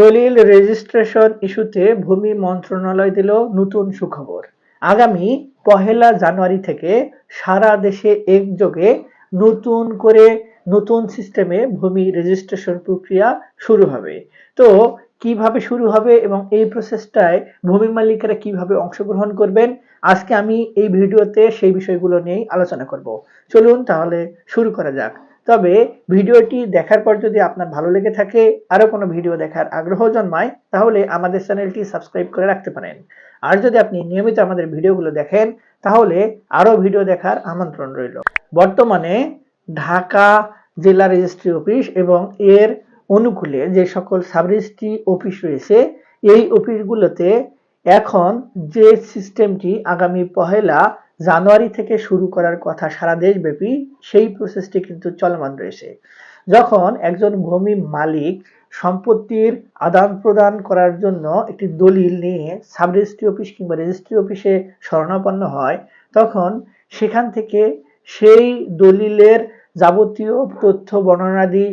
দলিল রেজিস্ট্রেশন ইস্যুতে ভূমি মন্ত্রণালয় দিল নতুন সুখবর। আগামী পহেলা জানুয়ারি থেকে সারা দেশে একযোগে নতুন করে নতুন সিস্টেমে ভূমি রেজিস্ট্রেশন প্রক্রিয়া শুরু হবে। তো কীভাবে শুরু হবে এবং এই প্রসেসটায় ভূমি মালিকেরা কীভাবে অংশগ্রহণ করবেন, আজকে আমি এই ভিডিওতে সেই বিষয়গুলো নিয়েই আলোচনা করব। চলুন তাহলে শুরু করা যাক। তবে ভিডিওটি দেখার পর যদি আপনার ভালো লেগে থাকে আরও কোনো ভিডিও দেখার আগ্রহ জন্মায়, তাহলে আমাদের চ্যানেলটি সাবস্ক্রাইব করে রাখতে পারেন। আর যদি আপনি নিয়মিত আমাদের ভিডিওগুলো দেখেন, তাহলে আরও ভিডিও দেখার আমন্ত্রণ রইল। বর্তমানে ঢাকা জেলা রেজিস্ট্রি অফিস এবং এর অনুকূলে যে সকল সাব রেজিস্ট্রি অফিস রয়েছে, এই অফিসগুলোতে এখন যে সিস্টেমটি আগামী পহেলা জানুয়ারি থেকে শুরু করার কথা সারা দেশব্যাপী, সেই প্রসেসটি কিন্তু চলমান রয়েছে। যখন একজন ভূমি মালিক সম্পত্তির আদান প্রদান করার জন্য একটি দলিল নিয়ে সাব রেজিস্ট্রি অফিস কিংবা রেজিস্ট্রি অফিসে শরণাপন্ন হয়, তখন সেখান থেকে সেই দলিলের যাবতীয় তথ্য, বর্ণনাদি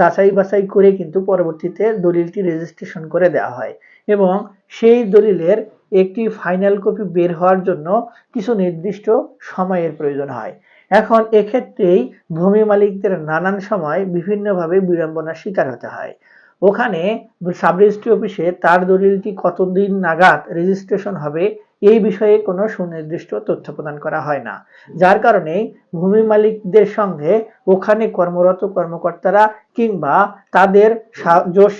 যাচাই বাছাই করে কিন্তু পরবর্তীতে দলিলটি রেজিস্ট্রেশন করে দেওয়া হয়। এবং সেই দলিলের একটি ফাইনাল কপি বের হওয়ার জন্য কিছু নির্দিষ্ট সময়ের প্রয়োজন হয়। এখন এক্ষেত্রেই ভূমি মালিকদের নানান সময় বিভিন্নভাবে বিড়ম্বনার শিকার হতে হয়। ওখানে সাব রেজিস্ট্রি অফিসে তার দলিলটি কতদিন নাগাদ রেজিস্ট্রেশন হবে এই বিষয়ে কোনো সুনির্দিষ্ট তথ্য প্রদান করা হয় না। যার কারণে ভূমি মালিকদের সঙ্গে ওখানে কর্মরত কর্মকর্তারা কিংবা তাদের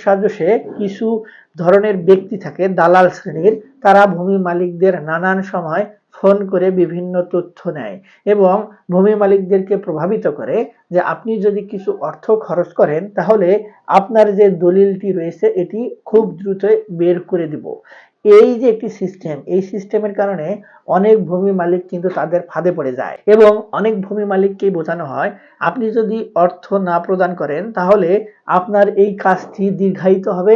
সাজসে কিছু ধরনের ব্যক্তি থাকে, দালাল শ্রেণির, তারা ভূমি মালিকদের নানান সময় ফোন করে বিভিন্ন তথ্য নেয় এবং ভূমি মালিকদেরকে প্রভাবিত করে যে আপনি যদি কিছু অর্থ খরচ করেন, তাহলে আপনার যে দলিলটি রয়েছে, এটি খুব দ্রুত বের করে দিব। এই যে একটি সিস্টেম এই সিস্টেমের কারণে অনেক ভূমি মালিক কিন্তু তাদের ফাঁদে পড়ে যায়। এবং অনেক ভূমি মালিককেই বোঝানো হয়, আপনি যদি অর্থ না প্রদান করেন, তাহলে আপনার এই কাজটি দীর্ঘায়িত হবে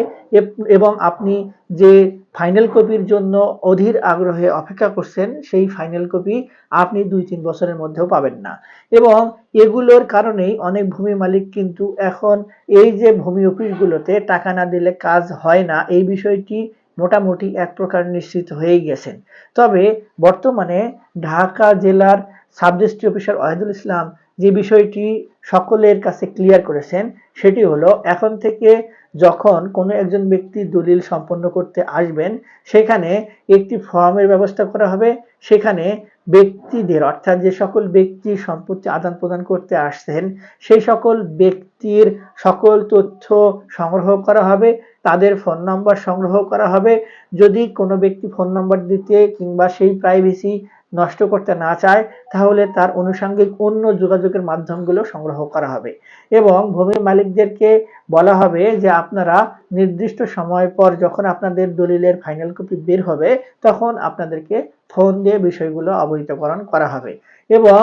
এবং আপনি যে ফাইনাল কপির জন্য অধীর আগ্রহে অপেক্ষা করছেন, সেই ফাইনাল কপি আপনি দুই তিন বছরের মধ্যেও পাবেন না। এবং এগুলোর কারণেই অনেক ভূমি মালিক কিন্তু এখন এই যে ভূমি অফিসগুলোতে টাকা না দিলে কাজ হয় না, এই বিষয়টি মোটামুটি এক প্রকার নিশ্চিত হয়েই গেছেন। তবে বর্তমানে ঢাকা জেলার sub district officer Wahidul Islam যে বিষয়টি সকলের কাছে ক্লিয়ার করেছেন, সেটি হলো এখন থেকে যখন কোনো একজন ব্যক্তি দলিল সম্পন্ন করতে আসবেন, সেখানে একটি ফর্মের ব্যবস্থা করা হবে। সেখানে ব্যক্তিদের, অর্থাৎ যে সকল ব্যক্তি সম্পত্তি আদান প্রদান করতে আসছেন, সেই সকল ব্যক্তির সকল তথ্য সংগ্রহ করা হবে। তাদের ফোন নাম্বার সংগ্রহ করা হবে। যদি কোনো ব্যক্তি ফোন নাম্বার দিতে কিংবা সেই প্রাইভেসি নষ্ট করতে না চায়, তাহলে তার অনুষঙ্গিক অন্য যোগাযোগের মাধ্যমগুলো সংগ্রহ করা হবে। এবং ভূমি মালিকদেরকে বলা হবে যে, আপনারা নির্দিষ্ট সময় পর যখন আপনাদের দলিলের ফাইনাল কপি বের হবে, তখন আপনাদেরকে ফোন দিয়ে বিষয়গুলো অবহিতকরণ করা হবে। এবং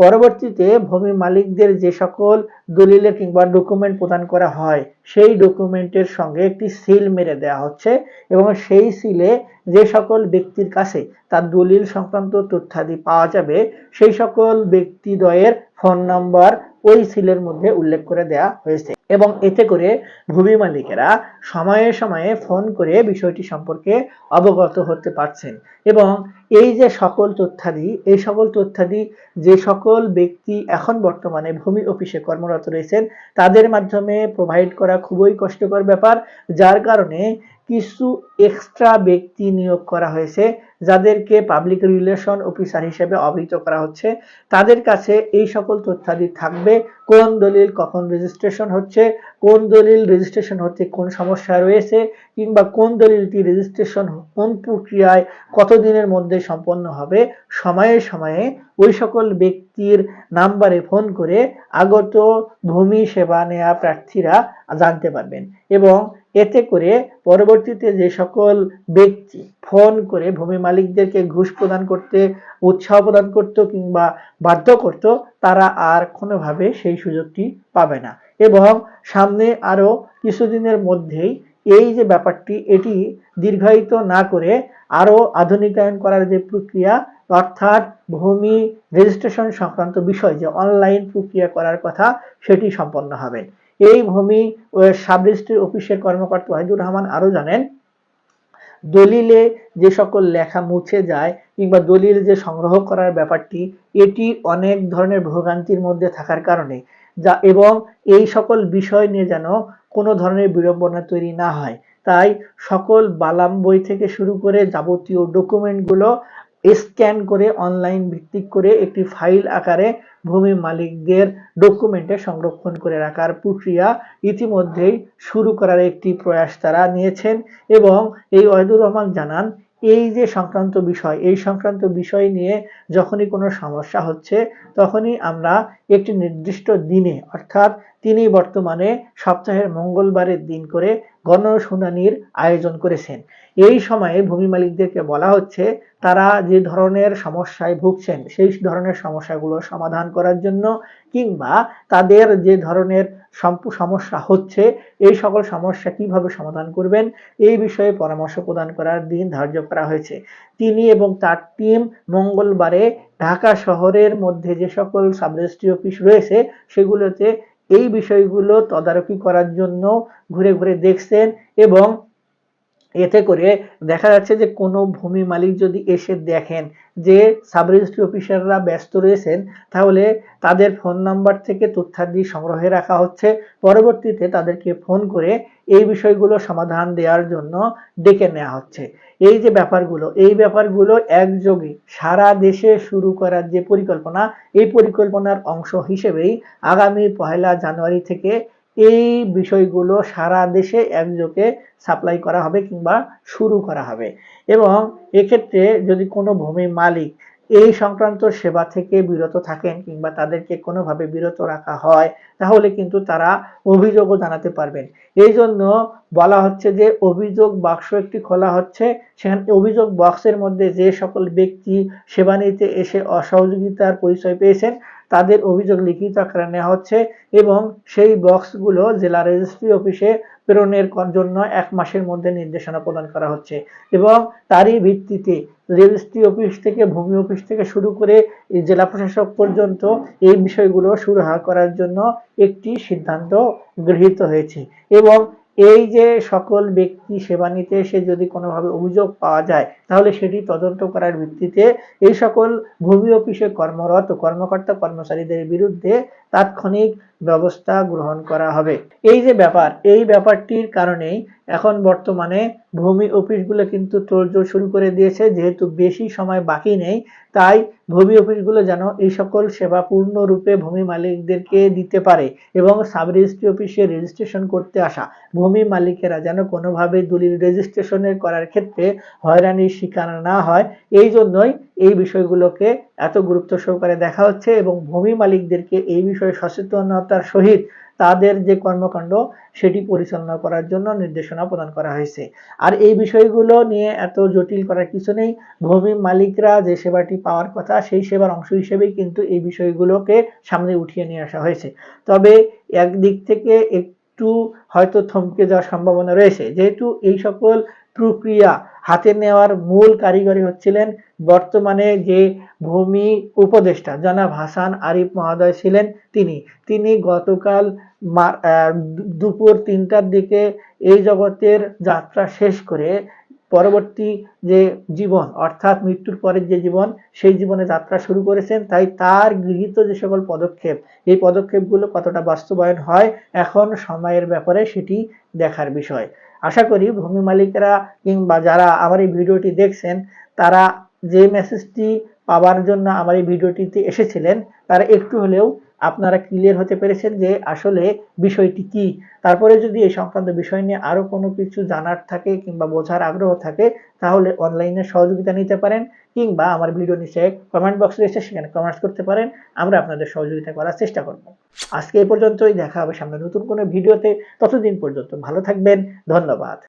পরবর্তীতে ভূমি মালিকদের যে সকল দলিলে কিংবা ডকুমেন্ট প্রদান করা হয়, সেই ডকুমেন্টের সঙ্গে একটি সিল মেরে দেওয়া হচ্ছে এবং সেই সিলে যে সকল ব্যক্তির কাছে তার দলিল সংক্রান্ত তথ্যাদি পাওয়া যাবে, সেই সকল ব্যক্তিদ্বয়ের ফোন নাম্বার ওই সিলের মধ্যে উল্লেখ করে দেয়া হয়েছে। এবং এতে করে ভূমি মালিকেরা সময়ে সময়ে ফোন করে বিষয়টি সম্পর্কে অবগত হতে পারছেন। এবং এই যে সকল তথ্যাদি, এই সকল তথ্যাদি যে সকল ব্যক্তি এখন বর্তমানে ভূমি অফিসে কর্মরত রয়েছেন, তাদের মাধ্যমে প্রোভাইড করা খুবই কষ্টকর ব্যাপার, যার কারণে কিছু এক্সট্রা ব্যক্তি নিয়োগ করা হয়েছে, যাদেরকে পাবলিক রিলেশন অফিসার হিসেবে অবহিত করা হচ্ছে। তাদের কাছে এই সকল তথ্যাদি থাকবে, কোন দলিল, কখন রেজিস্ট্রেশন হচ্ছে কোন দলিল রেজিস্ট্রেশন হতে কোন সমস্যা রয়েছে, কিংবা কোন দলিলটি রেজিস্ট্রেশন কোন প্রক্রিয়ায় কতদিনের মধ্যে সম্পন্ন হবে, সময়ে সময়ে ওই সকল ব্যক্তির নাম্বারে ফোন করে আগত ভূমি সেবা নেয়া প্রার্থীরা জানতে পারবেন। এবং এতে করে পরবর্তীতে যে সকল ব্যক্তি ফোন করে ভূমি মালিকদেরকে ঘুষ প্রদান করতে, উৎসাহ প্রদান করত কিংবা বাধ্য করত, তারা আর কোনোভাবে সেই সুযোগটি পাবে না। এবং সামনে আরও কিছুদিনের মধ্যেই এই যে ব্যাপারটি, এটি দীর্ঘায়িত না করে আরও আধুনিকায়ন করার যে প্রক্রিয়া, অর্থাৎ ভূমি রেজিস্ট্রেশন সংক্রান্ত বিষয় যে অনলাইন প্রক্রিয়া করার কথা, সেটি সম্পন্ন হবে। এই ভূমি সাব রেজিস্ট্রি অফিসের কর্মকর্তা ওয়াহিদুর রহমান আরও জানেন, দলিলে যে সকল লেখা মুছে যায় কিংবা দলিল যে সংগ্রহ করার ব্যাপারটি, এটি অনেক ধরনের ভোগান্তির মধ্যে থাকার কারণে যা এবং এই সকল বিষয় নিয়ে যেন কোনো ধরনের বিড়ম্বনা তৈরি না হয়। তাই সকল বালাম বই থেকে শুরু করে যাবতীয় ডকুমেন্টগুলো স্ক্যান করে, অনলাইন ভিত্তিক করে একটি ফাইল আকারে ভূমি মালিকদের ডকুমেন্টে সংরক্ষণ করে রাখার প্রক্রিয়া ইতিমধ্যেই শুরু করার একটি প্রয়াস তারা নিয়েছেন এবং এই ওয়াহিদুর রহমান জানান এই যে সংক্রান্ত বিষয়, এই সংক্রান্ত বিষয় নিয়ে যখনই কোনো সমস্যা হচ্ছে, তখনই আমরা একটি নির্দিষ্ট দিনে, অর্থাৎ তিনি বর্তমানে সপ্তাহের মঙ্গলবারের দিন করে গণশুনানির আয়োজন করেছেন। এই সময়ে ভূমি মালিকদেরকে বলা হচ্ছে, তারা যে ধরনের সমস্যায় ভুগছেন, সেই ধরনের সমস্যাগুলো সমাধান করার জন্য কিংবা তাদের যে ধরনের সমস্যা হচ্ছে, এই সকল সমস্যা কীভাবে সমাধান করবেন, এই বিষয়ে পরামর্শ প্রদান করার দিন ধার্য করা হয়েছে। তিনি এবং তার টিম মঙ্গলবারে ঢাকা শহরের মধ্যে যে সকল সাব রেজিস্ট্রি অফিস রয়েছে, সেগুলোতে এই বিষয়গুলো তদারকি করার জন্য ঘুরে ঘুরে দেখছেন এবং এতে করে দেখা যাচ্ছে যে কোনো ভূমি মালিক যদি এসে দেখেন যে সাব রেজিস্ট্রি অফিসাররা ব্যস্ত রয়েছেন, তাহলে তাদের ফোন নাম্বার থেকে তথ্যাদি সংগ্রহে রাখা হচ্ছে। পরবর্তীতে তাদেরকে ফোন করে এই বিষয়গুলো সমাধান দেওয়ার জন্য ডেকে নেওয়া হচ্ছে। এই যে ব্যাপারগুলো, এই ব্যাপারগুলো একযোগে সারা দেশে শুরু করার যে পরিকল্পনা, এই পরিকল্পনার অংশ হিসেবেই আগামী পহেলা জানুয়ারি থেকে এই বিষয়গুলো সারা দেশে একযোগে সাপ্লাই করা হবে কিংবা শুরু করা হবে। এবং এক্ষেত্রে যদি কোনো ভূমি মালিক এই সংক্রান্ত সেবা থেকে বিরত থাকেন কিংবা তাদেরকে কোনোভাবে বিরত রাখা হয়, তাহলে কিন্তু তারা অভিযোগও জানাতে পারবেন। এই জন্য বলা হচ্ছে যে, অভিযোগ বাক্স একটি খোলা হচ্ছে। সেখানে অভিযোগ বক্সের মধ্যে যে সকল ব্যক্তি সেবা নিতে এসে অসহযোগিতার পরিচয় পেয়েছেন, তাদের অভিযোগ লিখিত আকারে নেওয়া হচ্ছে এবং সেই বক্সগুলো জেলা রেজিস্ট্রি অফিসে প্রেরণের জন্য এক মাসের মধ্যে নির্দেশনা প্রদান করা হচ্ছে এবং তারই ভিত্তিতে রেজিস্ট্রি অফিস থেকে, ভূমি অফিস থেকে শুরু করে জেলা প্রশাসক পর্যন্ত এই বিষয়গুলো সুরাহা করার জন্য একটি সিদ্ধান্ত গৃহীত হয়েছে এবং এই যে সকল ব্যক্তি সেবা নিতে এসে যদি কোনোভাবে অভিযোগ পাওয়া যায় তাহলে সেটি তদন্ত করার ভিত্তিতে এই সকল ভূমি অফিসে কর্মরত কর্মকর্তা কর্মচারীদের বিরুদ্ধে তাৎক্ষণিক ব্যবস্থা গ্রহণ করা হবে। এই যে ব্যাপার, এই ব্যাপারটির কারণেই এখন বর্তমানে ভূমি অফিসগুলো কিন্তু তোড়জোড় শুরু করে দিয়েছে, যেহেতু বেশি সময় বাকি নেই, তাই ভূমি অফিসগুলো যেন এই সকল সেবা পূর্ণরূপে ভূমি মালিকদেরকে দিতে পারে এবং সাব রেজিস্ট্রি অফিসে রেজিস্ট্রেশন করতে আসা ভূমি মালিকেরা যেন কোনোভাবে দলিল রেজিস্ট্রেশনের করার ক্ষেত্রে হয়রানির শিকার না হয়। এই জন্যই এই বিষয়গুলোকে এত গুরুত্ব সহকারে দেখা হচ্ছে এবং ভূমি মালিকদেরকে এই বিষয়ে সচেতনতার সহিত তাদের যে কর্মকাণ্ড, সেটি পরিচালনা করার জন্য নির্দেশনা প্রদান করা হয়েছে। আর এই বিষয়গুলো নিয়ে এত জটিল করার কিছু নেই। ভূমি মালিকরা যে সেবাটি পাওয়ার কথা, সেই সেবার অংশ হিসেবেই কিন্তু এই বিষয়গুলোকে সামনে উঠিয়ে নিয়ে আসা হয়েছে। তবে একদিক থেকে একটু হয়তো থমকে যাওয়ার সম্ভাবনা রয়েছে। যেহেতু এই সকল প্রক্রিয়া হাতে নেওয়ার মূল কারিগরি হচ্ছিলেন বর্তমানে যে ভূমি উপদেষ্টা জনাব হাসান আরিফ মহোদয় ছিলেন তিনি। তিনি গতকাল দুপুর তিনটার দিকে এই জগতের যাত্রা শেষ করে পরবর্তী যে জীবন, অর্থাৎ মৃত্যুর পরের যে জীবন, সেই জীবনে যাত্রা শুরু করেছেন। তাই তার গৃহীত যে সকল পদক্ষেপ, এই পদক্ষেপগুলো কতটা বাস্তবায়ন হয়, এখন সময়ের ব্যাপারে সেটি দেখার বিষয়। আশা করি ভূমি মালিকেরা কিংবা যারা আমার এই ভিডিওটি দেখছেন, তারা যে মেসেজটি পাওয়ার জন্য আমার এই ভিডিওটিতে এসেছিলেন, তারা একটু হলেও আপনারা ক্লিয়ার হতে পেরেছেন যে আসলে বিষয়টি কি। তারপরে যদি এই সংক্রান্ত বিষয় নিয়ে আরও কোনো কিছু জানার থাকে কিংবা বোঝার আগ্রহ থাকে, তাহলে অনলাইনে সহযোগিতা নিতে পারেন কিংবা আমার ভিডিও নিচে কমেন্ট বক্স রয়েছে, সেখানে কমেন্টস করতে পারেন। আমরা আপনাদের সহযোগিতা করার চেষ্টা করব। আজকে এই পর্যন্তই, দেখা হবে সামনে নতুন কোনো ভিডিওতে ততদিন পর্যন্ত ভালো থাকবেন, ধন্যবাদ।